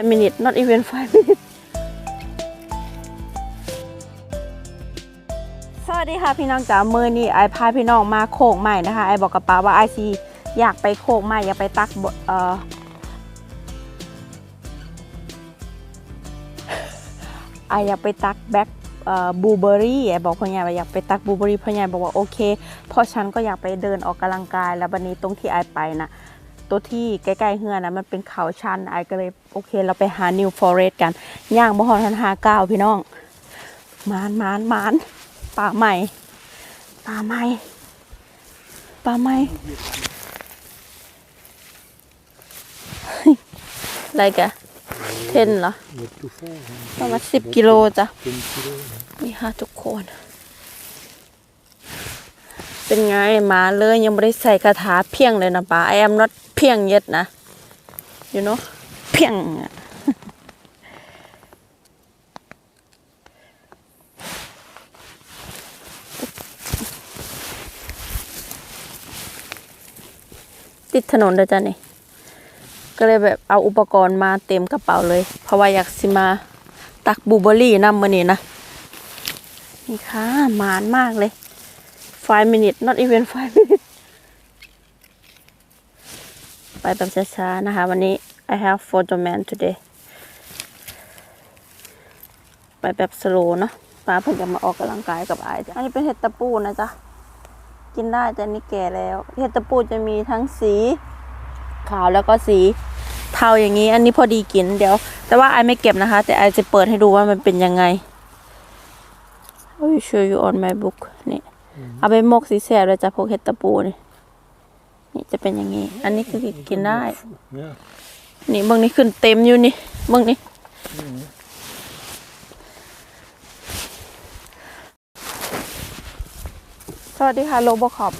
five minutes not even five minutes สวัสดีค่ะพี่น้องจ๋าเมื่อนี้ไอพาพี่น้องมาโคกใหม่นะคะไอบอกกับป้าว่าไอซีอยากไปโคกใหม่อยากไปตักเอ่อไออยากไปตักแบ็คบูเบอรี่ไอบอกพ่อใหญ่ว่าอยากไปตักบูเบอรี่พ่อใหญ่บอกว่าโอเคพราะฉันก็อยากไปเดินออกกำลังกายแล้ววันนี้ตรงที่ไอไปนะ ตัวที่ใกล้ๆเฮือนะมันเป็นเขาชันไอก็เลยโอเคเราไปหานิวฟอเรสกัน ย่างมหอนทันหาเก้าพี่น้องมานมานมานป่าใหม่ป่าใหม่ป่าใหม่อะไรแกเทนเหรอประมาณสิบกิโลจ้ะนี่ค่ะทุกคน เป็นไงมาเลยยังไม่ได้ใส่คาถาเพียงเลยนะป้า I am not เพียง yet นะ you know เพียงอะติดถนนเลยจ้ะนี่ ก็เลยแบบเอาอุปกรณ์มาเต็มกระเป๋าเลย เพราะว่าอยากสิมาตักบูเบอรี่นำมานี่นะ นี่ค่ะหมานมากเลย five minutes not even five minutes ไปแบบช้าๆนะคะ วันนี้ I have photo man today ไปแบบสโลเนาะป้าเพิ่งจะมาออกกำลังกายกับไอจ้ะอันนี้เป็นเห็ดตะปูนะจ๊ะ กินได้แต่นี่แก่แล้ว เห็ดตะปูจะมีทั้งสีขาวแล้วก็สีเทาอย่างนี้ อันนี้พอดีกินเดี๋ยว แต่ว่าไอไม่เก็บนะคะ แต่ไอจะเปิดให้ดูว่ามันเป็นยังไง I will show you on my book นี่ เอาไปหมกสีแสบเลยจ้ะพวกเห็ดตะปูนี่นี่จะเป็นอย่างนี้ อันนี้คือกินได้ Yeah. นี่เบางนี่ขึ้นเต็มอยู่นี่เบางนี่สวัสดีค่ะโลโบคอป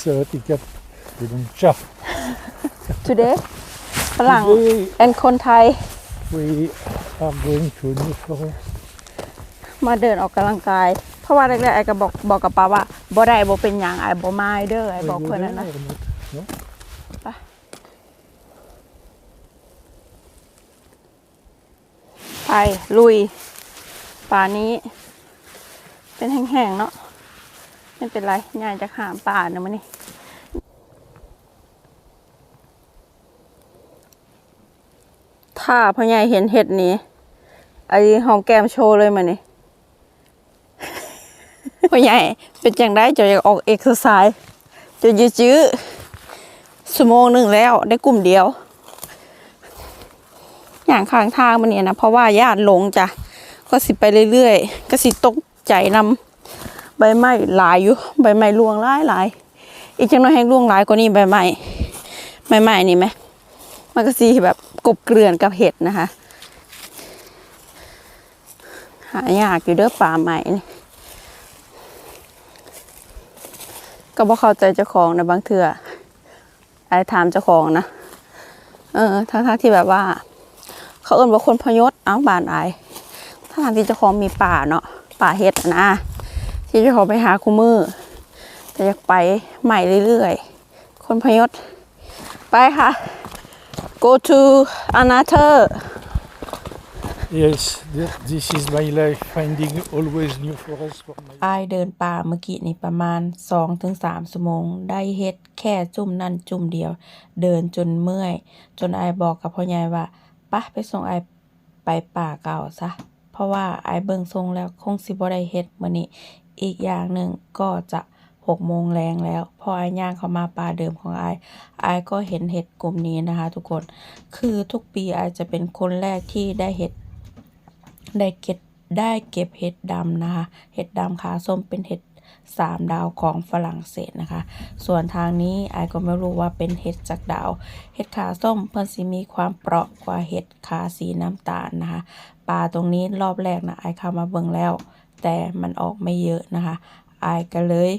Så att jag kan bli en chaff. today ฝรั่ง Today and คนไทย we are going to New Forest. มาเดินออกกำลังกาย เพราะว่าแรกๆไอ้ก็บอกบอกกับป้าว่าบ่ได้บ่เป็นหยังไอ้บ่มาเด้อไอ้บอก Will you เพิ่นนั่นนะไปลุยป่านี้ เป็นแห้งๆเนาะไม่เป็นไรง่ายจะขามป่านะมันนี่ถ้าพ่อใหญ่เห็นเห็ดนี้ไอ้หอมแก้มโชว์เลยมันนี่ พ่อใหญ่เป็นจังได้จะอยากออกเอ็กซ์ไซส์จะยืดจื้อสมงหนึ่งแล้วได้กลุ่มเดียว อย่างข้างทางมันเนี่ยนะเพราะว่าญาติหลงจ้ะก็สิไปเรื่อยๆ ก็สิตกใจนำใบไม้หลายอยู่ใบไม้ร่วงหลายหลายอีกจังน้อยแห้งร่วงหลายกว่านี้ใบไม้ใบไม้นี่ไหมมันก็สิแบบกบเกลื่อนกับเห็ดนะคะ หายากอยู่เด้อป่าใหม่นี่ ก็บ่เข้าใจเจ้าของนะบางเถื่อไอ้ถามเจ้าของนะ เออทั้งๆที่แบบว่า เขาเอิ้นว่าคนพยศเอ้าบานอายถ้าทางที่เจ้าของมีป่าเนาะป่าเฮ็ดนะที่เจ้าของไปหาคู่มือแต่อยากไปใหม่เรื่อยๆ คนพยศ ไปค่ะ go to another Yes, this is my life, finding always new forest for my อายเดินป่าเมื่อกี้นี่ประมาณ 2-3ถึง3ชั่วโมง ได้เฮ็ดแค่จุ่มนั่นจุ่มเดียว เดินจนเมื่อย จนอายบอกกับพ่อใหญ่ว่าปะไปส่งอายไปป่าเก่าซะ เพราะว่าอายเบิ่งทรงแล้วคงสิบ่ได้เฮ็ดมื้อนี้ อีกอย่างหนึ่งก็จะ6โมงแรงแล้ว พอไอย่างเข้ามาป่าเดิมของไอายอก็เห็นเห็ดกลุ่มนี้นะคะ ทุกคน คือทุกปีไอจะเป็นคนแรกที่ได้เห็ด ได้เก็บได้เก็บเห็ดดำนะคะ เห็ดดำขาส้มเป็นเห็ดสามดาวของฝรั่งเศสนะคะ ส่วนทางนี้ไอายก็ไม่รู้ว่าเป็นเห็ดจากดาว เห็ดขาส้มเพิ่นสิมีความเปราะกว่าเห็ดขาสีน้ำตาลนะคะ ปลาตรงนี้รอบแรกนะไอายเข้ามาเบิ่งแล้ว แต่มันออกไม่เยอะนะคะไอายก็เลย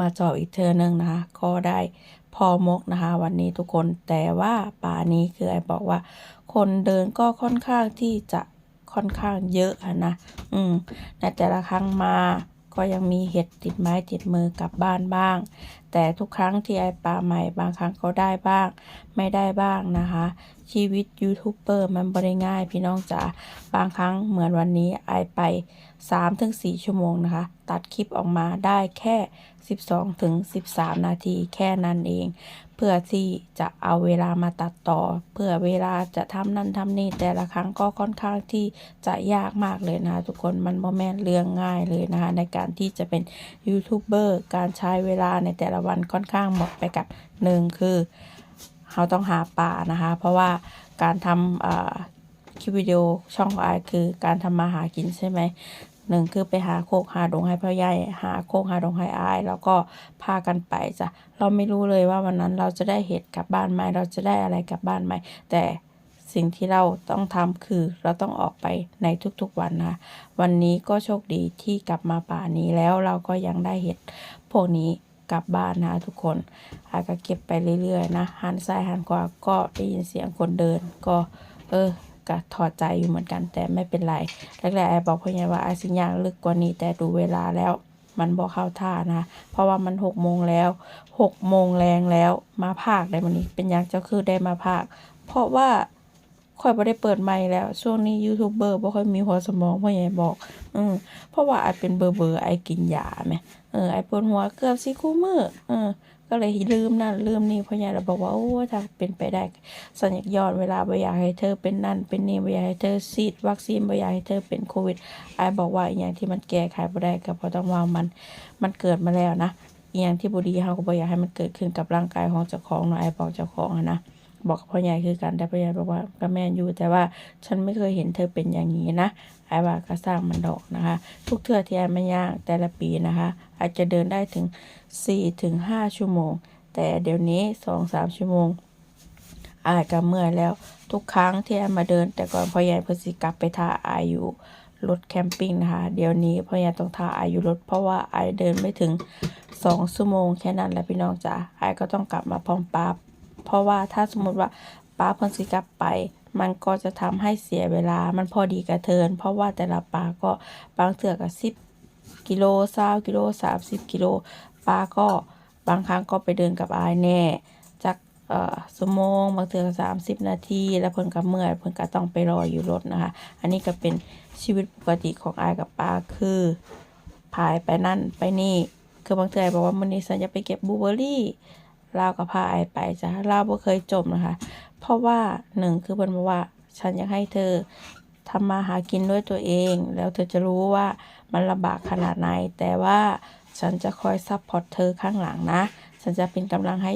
มาเจอบอีกเทอนึงนะคะ ก็ได้พอมกนะคะ วันนี้ทุกคนแต่ว่าป่านี้คือไอบอกว่า คนเดินก็ค่อนข้างที่จะ ค่อนข้างเยอะอะนะ อืมในแต่ละครั้งมาก็ยังมีเห็ดติดไม้ติดมือกลับบ้านบ้าง แต่ทุกครั้งที่ไอปาใหม่บางครั้งก็ได้บ้าง ไม่ได้บ้างนะคะ ชีวิตยูทูบเบอร์มันบ่ได้ง่าย พี่น้องจ๋าบางครั้งเหมือนวันนี้ไอไป 3-4 ชั่วโมงนะคะ ตัดคลิปออกมาได้แค่ 12-13 นาทีแค่นั้นเอง เพื่อที่จะเอาเวลามาตัดต่อ เพื่อเวลาจะทำนั่นทำนี่แต่ละครั้งก็ค่อนข้างที่จะยากมากเลยนะคะทุกคนมันบ่แม่นเรื่องง่ายเลยนะคะในการที่จะเป็นยูทูบเบอร์การใช้เวลาในแต่ละวันค่อนข้างหมดไปกับหนึ่งคือเราต้องหาป่านะคะ เพราะว่าการทำคลิปวิดีโอช่องของไอายคือการทำมาหากินใช่ไหม หนึ่งคือไปหาโคกหาดงให้พ่อใหญ่หาโคกหาดงให้อาย แล้วก็พากันไปจ้ะเราไม่รู้เลยว่าวันนั้นเราจะได้เห็ดกลับบ้านไหมเราจะได้อะไรกลับบ้านไหมแต่สิ่งที่เราต้องทำคือเราต้องออกไปในทุกๆวันนะวันนี้ก็โชคดีที่กลับมาป่านี้แล้วเราก็ยังได้เห็ดพวกนี้กลับบ้านนะคะทุกคนอาก็เก็บไปเรื่อยๆนะหันซ้ายหันขวาก็ได้ยินเสียงคนเดินก็ เออ ก็ถอดใจอยู่เหมือนกัน แต่ไม่เป็นไรแรกๆไอ้บอกพ่อใหญ่ว่าไอ้สิย่างลึกกว่านี้แต่ดูเวลาแล้วมันบอกเข้าท่านะ เพราะว่ามันหกโมงแล้วหกโมงแรงแล้วมาภาคได้มันนี้เป็นยังเจ้าคือได้มาภาค เพราะว่าค่อยบ่ได้เปิดไมค์แล้ว ช่วงนี้ยูทูบเบอร์บ่ค่อยมีหัวสมองพ่อใหญ่บอก อืมเพราะว่าไอเป็นเบอร์เบอร์ไอกินยาแหมเออไอปวดหัวเกือบสิคู่มือเออ ก็เลยลืมนั่นลืมนี่พ่อใหญ่เราบอกว่าโอ้ถ้าเป็นไปได้สัญญาย้อนเวลาบ่อยากให้เธอเป็นนั่นเป็นนี่บ่อยากให้เธอฉีดวัคซีนบ่อยากให้เธอเป็นโควิดไอ้บอกว่าอย่างที่มันแก้ไขบ่ได้ก็เพราะต้องว่ามันมันเกิดมาแล้วนะอย่างที่บุดีเฮาก็บ่อยากให้มันเกิดขึ้นกับร่างกายของเจ้าของเนาะไอ้บอกเจ้าของนะ บอกกับพ่อใหญ่คือกันแต่พ่อใหญ่บอกว่าก็แม่นอยู่ แต่ว่าฉันไม่เคยเห็นเธอเป็นอย่างนี้นะไอว่าก็สร้างมันดอกนะคะ ทุกเทื่อที่ไอ้มาย่างแต่ละปีนะคะ อาจจะเดินได้ถึง4ถึง5ชั่วโมง แต่เดี๋ยวนี้สองสามชั่วโมงอายก็เมื่อยแล้วทุกครั้งที่อายมาเดิน แต่ก่อนพ่อใหญ่เพิ่นสิกลับไปท่าอายอยู่รถแคมปิ้งนะคะเดี๋ยวนี้พ่อใหญ่ต้องท่าอายอยู่รถเพราะว่าอายเดินไม่ถึงสองชั่วโมงแค่นั้นแหละพี่น้องจ๋าอายก็ต้องกลับมาพร้อมป้า เพราะว่าถ้าสมมติว่าป้าเพิ่นสิกลับไป มันก็จะทำให้เสียเวลา มันพอดีกระเทิน เพราะว่าแต่ละปลาก็บางเถื่อก็สิบกิโลเศร้ากิโลสามสิบกิโลป้าก็บางครั้งก็ไปเดินกับอายแน่จากเอ่อสมงบางเทื่อสามสิบนาที แล้วเพิ่นก็เมื่อยเพิ่นก็ต้องไปรออยู่รถนะคะ อันนี้ก็เป็นชีวิตปกติของอายกับป้าคือพายไปนั่นไปนี่คือบางเทื่อบอกว่ามื้อนี้ฉันจะไปเก็บบลูเบอร์รี่ ลาวก็พาไอไปจ้ะลาวบ่เคยจมนะคะ เพราะว่าหนึ่งคือเพิ่นบอกว่า ฉันอยากให้เธอทำมาหากินด้วยตัวเอง แล้วเธอจะรู้ว่ามันลำบากขนาดไหน แต่ว่าฉันจะคอยซัพพอร์ตเธอข้างหลังนะ ฉันจะเป็นกำลังให้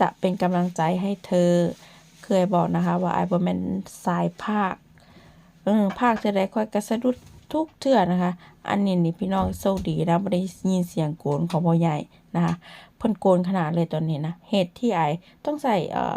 จะเป็นกำลังใจให้เธอ เคยบอกนะคะ ว่าไอ้บ่แมนสายภาค เออภาคเทื่อใดค่อยกระสะดุด ทุกเทื่อนะคะ อันนี้นี่พี่น้องโชคดีนะบ่ได้ยินเสียงโกนของพ่อใหญ่นะคะเพิ่นโกนขนาดเลยตอนนี้นะเหตุที่ไอต้องใส่เอ่อ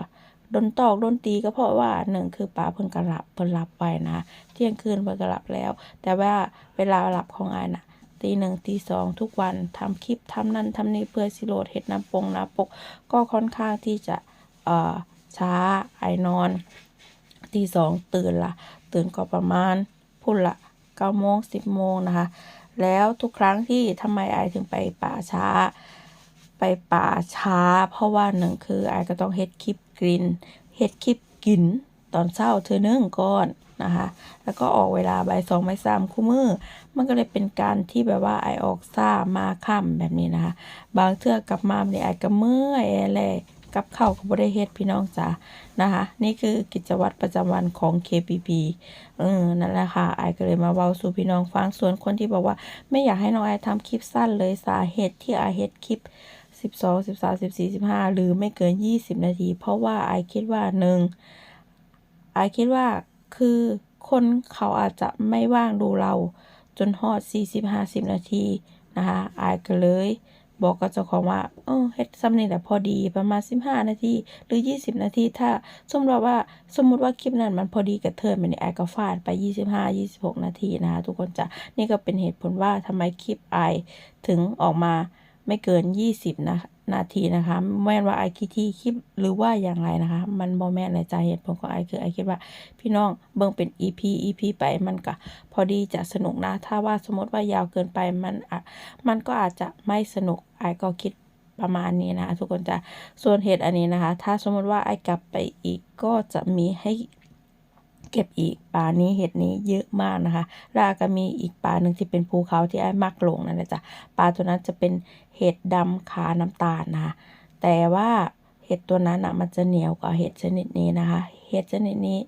ดนตอกดนตีก็เพราะว่าหนึ่งคือป้าเพิ่นก็หลับเพิ่นหลับไปนะเที่ยงคืนเพิ่นก็หลับแล้ว แต่ว่าเวลาหลับของไอน่ะตีหนึ่งตีสองทุกวันทำคลิปทำนั่นทำนี่เพื่อสิโหลดเฮ็ดน้ำปงน้ำปก ก็ค่อนข้างที่จะเอ่อช้าไอนอนตีสองตื่นละตื่นก็ประมาณพุ่นละ เก้าโมงสิบโมงนะคะ แล้วทุกครั้งที่ทำไมไอถึงไปป่าช้า ไปป่าช้า เพราะว่าหนึ่งคือไอก็ต้องเฮ็ดคลิปกินเฮ็ดคลิปกินตอนเช้าเธอหนึ่งก่อนนะคะ แล้วก็ออกเวลาบ่ายสองบ่ายสามคู่มือ มันก็เลยเป็นการที่แบบว่าไอออกซ่ามาค่ำแบบนี้นะคะ บางเทื่อกลับมาเนี่ยไอก็เมื่อยแหละ กับข้าวก็บ่ได้เฮ็ดพี่น้องจ๋านะคะ นี่คือกิจวัตรประจำวันของ KPP เออนั่นแหละค่ะไอก็เลยมาเว้าสู่พี่น้องฟังส่วนคนที่บอกว่า ไม่อยากให้น้องไอทำคลิปสั้นเลยสาเหตุที่ไอเฮ็ดคลิป12 13 14 15 หรือไม่เกิน 20 นาที เพราะว่าไอคิดว่าหนึ่งไอคิดว่าคือคนเขาอาจจะไม่ว่างดูเราจนฮอด 40-50 นาทีนะคะไอก็เลย บอกกับเจ้าของว่า เออเฮ็ดซ้ำนี่แหละพอดีประมาณ15นาทีหรือ20นาที ถ้าสมมติว่าสมมุติว่าคลิปนั้นมันพอดีกับเธอมันนี่ไอร์ก็ฟาดไป25-26นาทีนะคะทุกคนจะนี่ก็เป็นเหตุผลว่าทำไมคลิปไอถึงออกมาไม่เกิน20นะ นาทีนะคะแม่นว่าไอคิดที่คลิปหรือว่าอย่างไรนะคะ มันบ่แม่ในใจเหตุผลของไอคือไอคิดว่า พี่น้องเบิ่งเป็น EP EP ไปมันก็พอดีจะสนุกนะ ถ้าว่าสมมติว่ายาวเกินไปมันอะมันก็อาจจะไม่สนุกไอก็คิดประมาณนี้นะคะทุกคนจะส่วนเห็ดอันนี้นะคะ ถ้าสมมติว่าไอกลับไปอีกก็จะมีให้ เก็บอีกปลานี้เห็ดนี้เยอะมากนะคะแล้วก็มีอีกปลาหนึ่งที่เป็นภูเขาที่ไอ้มักหลงนั่นแหละจ้ะปลาตัวนั้นจะเป็นเห็ดดำขาน้ำตาลนะคะแต่ว่าเห็ดตัวนั้นอะมันจะเหนียวกว่าเห็ดชนิดนี้นะคะ เห็ดชนิดนี้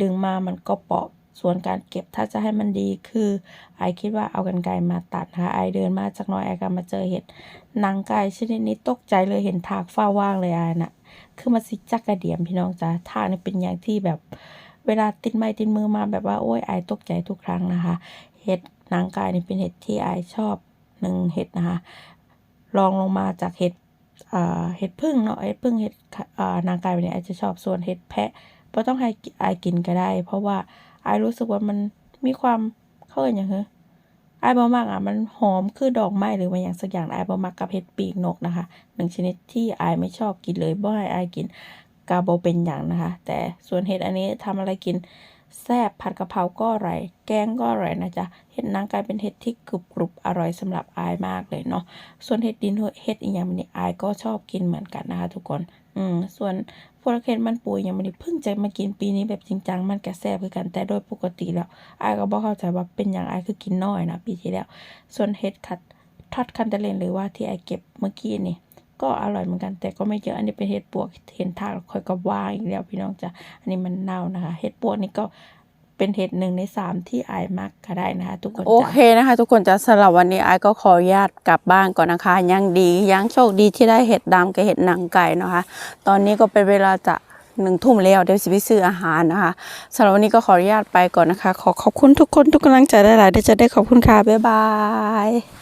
ดึงมามันก็เปาะส่วนการเก็บถ้าจะให้มันดีคือไอคิดว่าเอากันไกรมาตัดนะคะไอเดินมาจากน้อยไอก็มาเจอเห็ดนางไก่ชนิดนี้ตกใจเลยเห็นถากฟ้าว่างเลยไอน่ะคือมาสิจักกระเดียมพี่น้องจ้าทางนี่เป็นอย่างที่แบบ เวลาติดไม้ติดมือมาแบบว่าโอ้ยไอตกใจทุกครั้งนะคะ เห็ดนางไก่นี่เป็นเห็ดที่ไอชอบหนึ่งเห็ดนะคะรองลงมาจากเห็ดเห็ดพึ่งเนาะเห็ดพึ่งเห็ดนางไก่แบบนี้ไอจะชอบส่วนเห็ดแพะไ่ต้องให้ไอกินก็ได้ เพราะว่าไอรู้สึกว่ามันมีความเข้ากันอย่างเฮ้ไอบ่มากอะมันหอมคือดอกไม้หรือว่าอย่างสักอย่างไอบ่มากกับเห็ดปีกนกนะคะหนึ่งชนิดที่ไอไม่ชอบกินเลยบ่ให้ไอกิน กาโบเป็นอย่างนะคะ แต่ส่วนเห็ดอันนี้ทำอะไรกินแซ่บผัดกะเพราก็อร่อย แกงก็อร่อยนะจ๊ะ เห็ดนางกายเป็นเห็ดที่กรุบกรุบอร่อยสำหรับอายมากเลยเนาะ ส่วนเห็ดดินเห็ดอีกอย่างนี้อายก็ชอบกินเหมือนกันนะคะ ทุกคน อืม ส่วนพวกเห็ดมันปูอย่างนี้เพิ่งจะมากินปีนี้แบบจริงจังมันก็แซ่บคือกัน แต่โดยปกติแล้วอายก็บ่เข้าใจว่าเป็นอย่างอายคือกินน้อยนะปีที่แล้ว ส่วนเห็ดขัดทอดคันตะเลนหรือว่าที่ไอเก็บเมื่อกี้นี่ ก็อร่อยเหมือนกัน แต่ก็ไม่เยอะอันนี้เป็นเห็ดปวกเห็นทากค่อยก็ว่างอีกแล้วพี่น้องจ้ะอันนี้มันเน่านะคะเห็ดปวกนี่ก็เป็นเห็ดหนึ่งในสามที่อายมักก็ได้นะคะ ทุกคนโอเคนะคะ ทุกคนจะสำหรับวันนี้ไอายก็ขออนุญาตกลับบ้านก่อนนะคะยังดียังโชคดีที่ได้เห็ดดำกับเห็ดหนังไก่นะคะ ตอนนี้ก็เป็นเวลาจะหนึ่งทุ่มแล้วเดี๋ยวสิไปซื้ออาหารนะคะสำหรับวันนี้ก็ขออนุญาตไปก่อนนะคะ ขอขอบคุณทุกคนทุกกำลังใจได้หลายๆเดี๋ยวจะได้ขอบคุณค่ะบ๊ายบาย